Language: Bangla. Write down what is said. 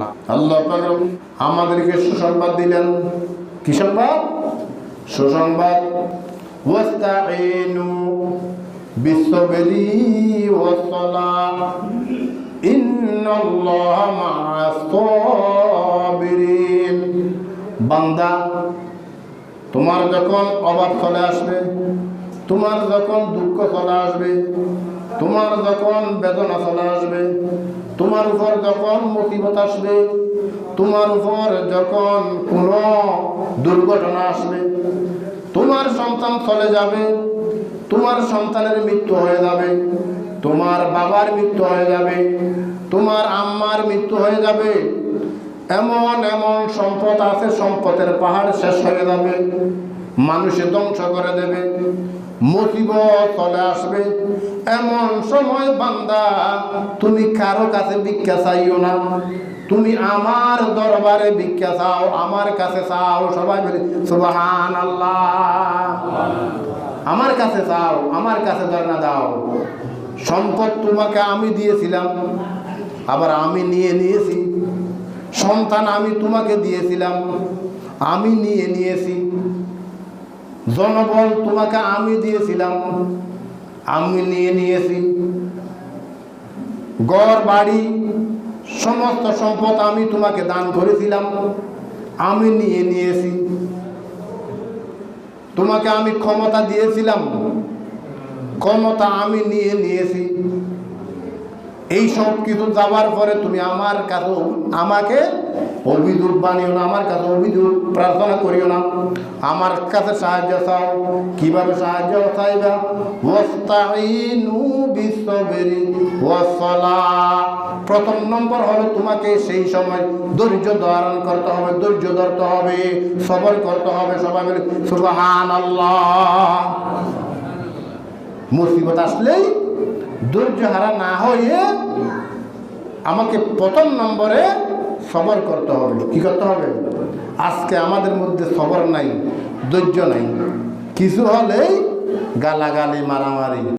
আল্লাহ। আল্লাহ আমাদেরকে সুসংবাদ দিলেন। কি সংবাদ? সুসংবাদ বান্দা তোমার যখন অভাব চলে আসবে তোমার যখন দুঃখ চলে আসবে, তোমার যখন বেদনা চলে আসবে, তোমার উপর যখন মুসিবত আসবে, তোমার উপর যখন কোনো দুর্ঘটনা আসবে, তোমার সন্তান চলে যাবে, তোমার সন্তানের মৃত্যু হয়ে যাবে, তোমার বাবার মৃত্যু হয়ে যাবে, তোমার আম্মার মৃত্যু হয়ে যাবে, এমন এমন সম্পদ আছে, সম্পদের পাহাড় শেষ হয়ে যাবে, মানুষে ধ্বংস করে দেবে মুসিবত চলে আসবে। এমন সময় বান্দা, তুমি কারও কাছে ভিক্ষা চাইও না। তুমি আমার দরবারে ভিক্ষা চাও, আমার কাছে চাও। সবাই বলে সুবাহান আল্লাহ আমার কাছে চাও, আমার কাছে ধর্ণা দাও। সম্পদ তোমাকে আমি দিয়েছিলাম, আবার আমি নিয়ে নিয়েছি। সন্তান আমি তোমাকে দিয়েছিলাম, আমি নিয়ে নিয়েছি। জনবল তোমাকে আমি দিয়েছিলাম। আমি নিয়ে নিয়েছি। ঘর, বাড়ি, সমস্ত সম্পদ আমি তোমাকে দান করেছিলাম। আমি নিয়ে নিয়েছি। তোমাকে আমি ক্ষমতা দিয়েছিলাম। ক্ষমতা আমি নিয়ে নিয়েছি। এই সব কিছু যাওয়ার পরে তুমি আমার কাছে আমাকে অভিযোগ বানিও না, আমার কাছে অভিযোগ প্রার্থনা করিও না। আমার কাছে সাহায্য চাও। কীভাবে সাহায্য চাইবা? প্রথম নম্বর হলো তোমাকে সেই সময় ধৈর্য ধারণ করতে হবে, ধৈর্য ধরতে হবে, সবর করতে হবে, সবাই মিলে সুবহানাল্লাহ। মুসিবত আসলেই ধৈর্য হারা না হয়ে আমাকে প্রথম নম্বরে সবর করতে হবে। কি করতে হবে? আজকে আমাদের মধ্যে সবর নাই, ধৈর্য নাই। কিছু হলেই গালাগালি, মারামারি।